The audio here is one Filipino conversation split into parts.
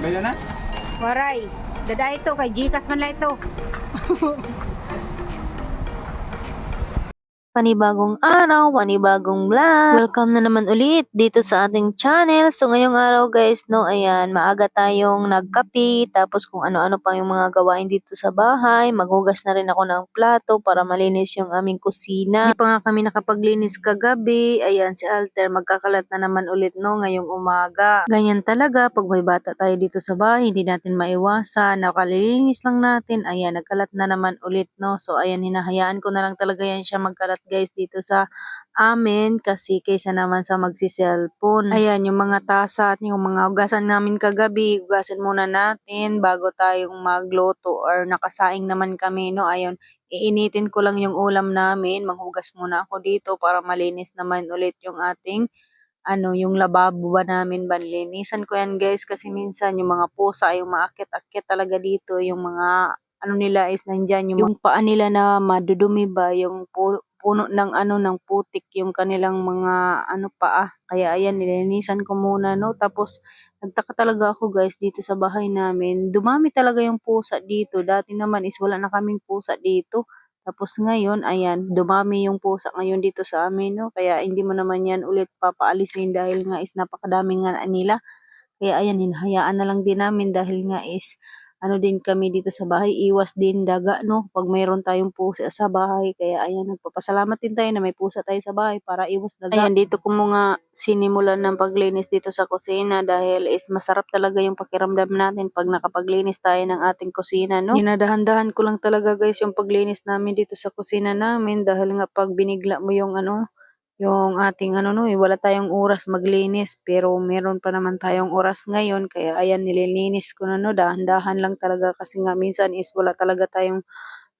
Bayad na? Waray. Dada ito, kay Gcash man lang ito. Panibagong araw, panibagong vlog. Welcome na naman ulit dito sa ating channel. So ngayong araw guys, no, ayan, maaga tayong nagkapi. Tapos kung ano-ano pa yung mga gawain dito sa bahay. Maghugas na rin ako ng plato para malinis yung aming kusina. Hindi pa nga kami nakapaglinis kagabi. Ayan, si Alter magkakalat na naman ulit no ngayong umaga. Ganyan talaga pag may bata tayo dito sa bahay, hindi natin maiwasan. Nakalilinis lang natin. Ayan, nagkalat na naman ulit no. So ayan, hinahayaan ko na lang talaga yan siya magkalat guys dito sa amin kasi kaysa naman sa magsi-cellphone. Ayan, yung mga tasa at yung mga hugasan namin kagabi, hugasan muna natin bago tayong magluto or nakasaing naman kami, no? Ayun, iinitin ko lang yung ulam namin. Maghugas muna ako dito para malinis naman ulit yung ating ano, yung lababo ba namin banlinisan ko yan guys kasi minsan yung mga pusa, yung maakit-akit talaga dito, yung mga ano nila is nandyan, yung, yung paa nila na madudumi ba, yung puno ng ano ng putik yung kanilang mga ano paa. Kaya ayan nilinisan ko muna no. Tapos nagtaka talaga ako guys dito sa bahay namin. Dumami talaga yung pusa dito. Dati naman is wala na kaming pusa dito. Tapos ngayon, ayan, dumami yung pusa ngayon dito sa amin, no? Kaya hindi mo naman yan ulit papaalisin dahil nga is napakadami nga nila. Kaya ayan, hinahayaan na lang din namin dahil nga is ano din kami dito sa bahay, iwas din daga, no? Pag mayroon tayong pusa sa bahay. Kaya ayan, nagpapasalamat din tayo na may pusa tayo sa bahay para iwas daga. Ayan, dito ko mga sinimulan ng paglinis dito sa kusina dahil is masarap talaga yung pakiramdam natin pag nakapaglinis tayo ng ating kusina, no? Dinadahan-dahan ko lang talaga guys yung paglinis namin dito sa kusina namin dahil nga pag binigla mo yung ano, yung ating ano no, eh, wala tayong oras maglinis pero meron pa naman tayong oras ngayon kaya ayan nililinis ko na no, dahan-dahan lang talaga kasi nga minsan is wala talaga tayong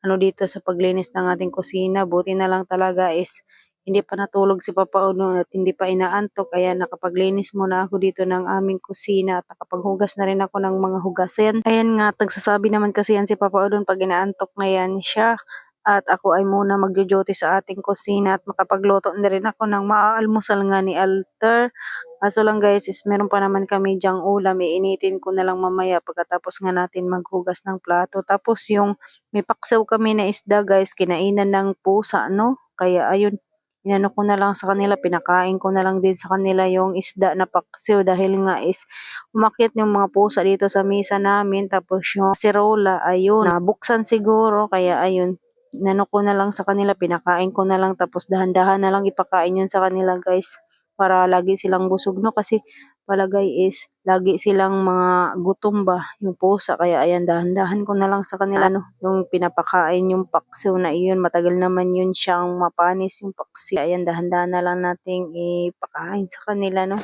ano dito sa paglinis ng ating kusina. Buti na lang talaga is hindi pa natulog si Papa Uno at hindi pa inaantok kaya nakapaglinis muna ako dito ng aming kusina at nakapaghugas na rin ako ng mga hugasin. Ayan nga, tagsasabi naman kasi yan si Papa Uno pag inaantok na yan siya at ako ay muna magjo-duty sa ating kusina at makapagluto na rin ako ng maaalmusal nga ni Alter. Kaso lang guys, is meron pa naman kami dyang ulam, iinitin ko na lang mamaya pagkatapos nga natin maghugas ng plato. Tapos yung may paksaw kami na isda guys, kinainan ng pusa, no? Kaya ayun, inano ko na lang sa kanila, pinakain ko na lang din sa kanila yung isda na paksiw dahil nga is umakyat yung mga pusa dito sa misa namin tapos yung sirola ayun nabuksan siguro kaya ayun nano ko na lang sa kanila, pinakain ko na lang tapos dahan-dahan na lang ipakain yun sa kanila guys para lagi silang busog no? Kasi palagay is lagi silang mga gutom ba yung pusa? Kaya ayan dahan-dahan ko na lang sa kanila no? Yung pinapakain yung paksiw na iyon matagal naman yun siyang mapanis yung paksiw. Ayan dahan-dahan na lang nating ipakain sa kanila no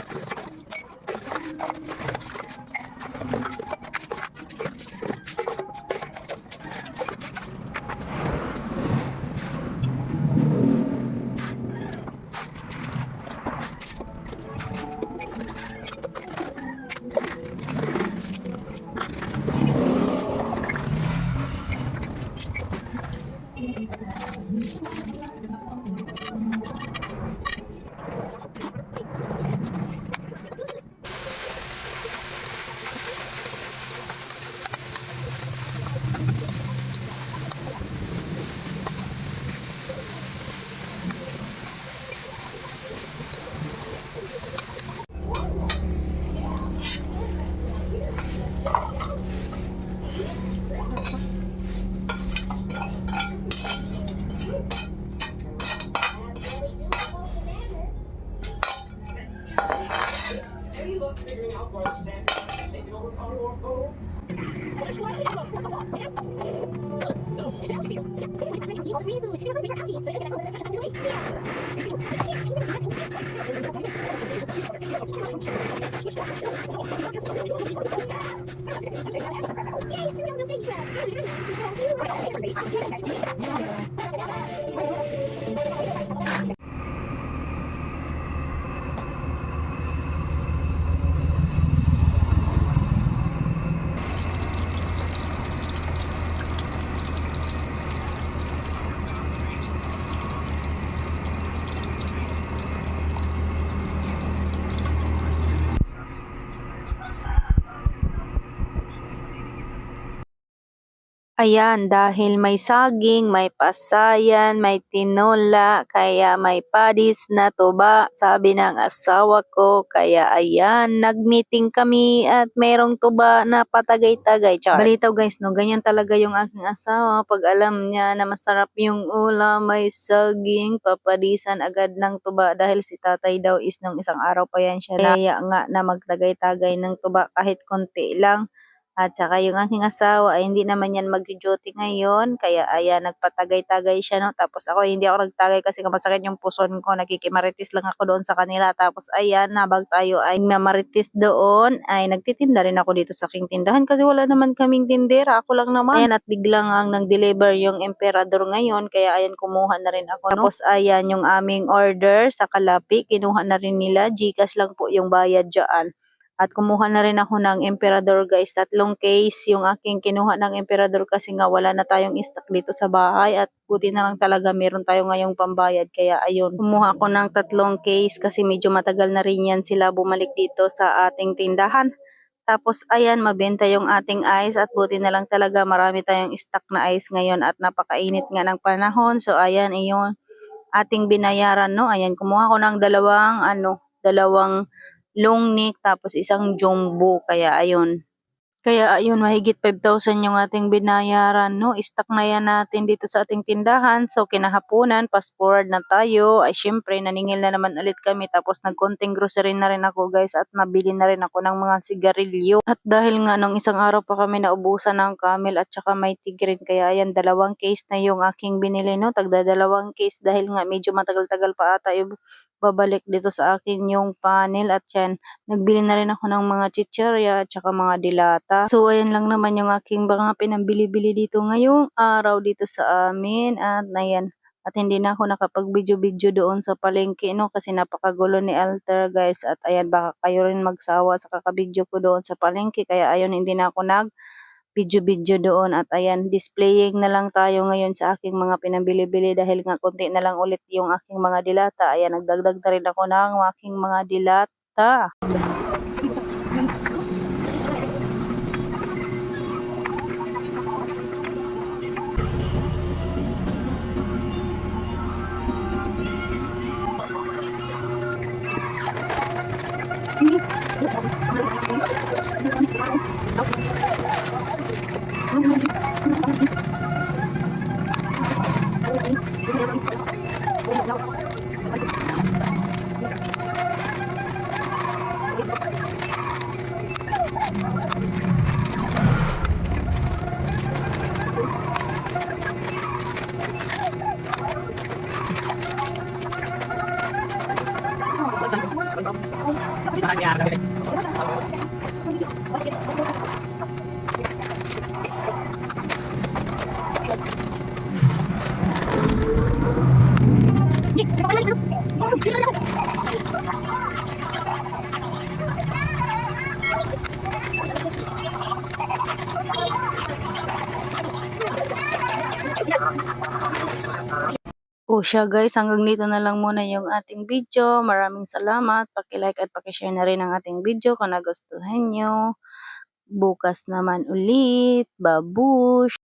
Yay, it's a real good thing, bro. Ayan, dahil may saging, may pasayan, may tinola, kaya may padis na tuba, sabi ng asawa ko. Kaya ayan, nagmeeting kami at merong tuba na patagay-tagay. Char. Balitaw guys, no, ganyan talaga yung aking asawa. Pag alam niya na masarap yung ulam, may saging, papadisan agad ng tuba dahil si tatay daw is nung isang araw pa yan siya kaya nga na magtagay-tagay ng tuba kahit konti lang. At saka yung aking asawa ay hindi naman yan mag-duty ngayon. Kaya ayan, nagpatagay-tagay siya. No? Tapos ako, hindi ako nagtagay kasi masakit yung puson ko. Nakikimaritis lang ako doon sa kanila. Tapos ayan, habang tayo ay mamaritis doon, ay nagtitinda rin ako dito sa aking tindahan. Kasi wala naman kaming tindera. Ako lang naman. Ayan, at biglang ang nag-deliver yung emperador ngayon. Kaya ayan, kumuha na rin ako. No? Tapos ayan, yung aming order sa Kalapi. Kinuha na rin nila. Gcash lang po yung bayad dyan. At kumuha na rin ako ng emperador guys. Tatlong case yung aking kinuha ng emperador kasi nga wala na tayong stock dito sa bahay. At buti na lang talaga meron tayo ngayong pambayad. Kaya ayun, kumuha ako ng tatlong case kasi medyo matagal na rin yan sila bumalik dito sa ating tindahan. Tapos ayan, mabenta yung ating ice at buti na lang talaga marami tayong stock na ice ngayon at napakainit nga ng panahon. So ayan, iyon ating binayaran, no? Ayan, kumuha ko ng dalawang, ano, dalawang long neck tapos isang jumbo. Kaya ayun. Kaya ayun, mahigit 5,000 yung ating binayaran, no? Stock na yan natin dito sa ating tindahan. So, kinahaponan, fast forward na tayo. Ay, syempre, naningil na naman ulit kami. Tapos, nagkonting grocery na rin ako, guys. At nabili na rin ako ng mga sigarilyo. At dahil nga, nung isang araw pa kami naubusan ng camel at saka may tigrin. Kaya, ayan, dalawang case na yung aking binili, no? Tagda dalawang case dahil nga medyo matagal-tagal pa ata yung babalik dito sa akin yung panel at yan, nagbili na rin ako ng mga chichirya at saka mga dilata. So, ayan lang naman yung aking mga pinambili-bili dito ngayong araw dito sa amin at ayan, at hindi na ako nakapag-video-video doon sa palengke, no? Kasi napakagulo ni Alter, guys. At ayan, baka kayo rin magsawa sa kakabidyo ko doon sa palengke. Kaya ayun, hindi na ako nag video-video doon at ayan, displaying na lang tayo ngayon sa aking mga pinabili-bili dahil nga konti na lang ulit yung aking mga dilata. Ayan, nagdagdag na rin ako ng aking mga dilata. O siya guys, hanggang dito na lang muna yung ating video. Maraming salamat. Paki-like at paki-share na rin ang ating video kung nagustuhan nyo. Bukas naman ulit. Babush!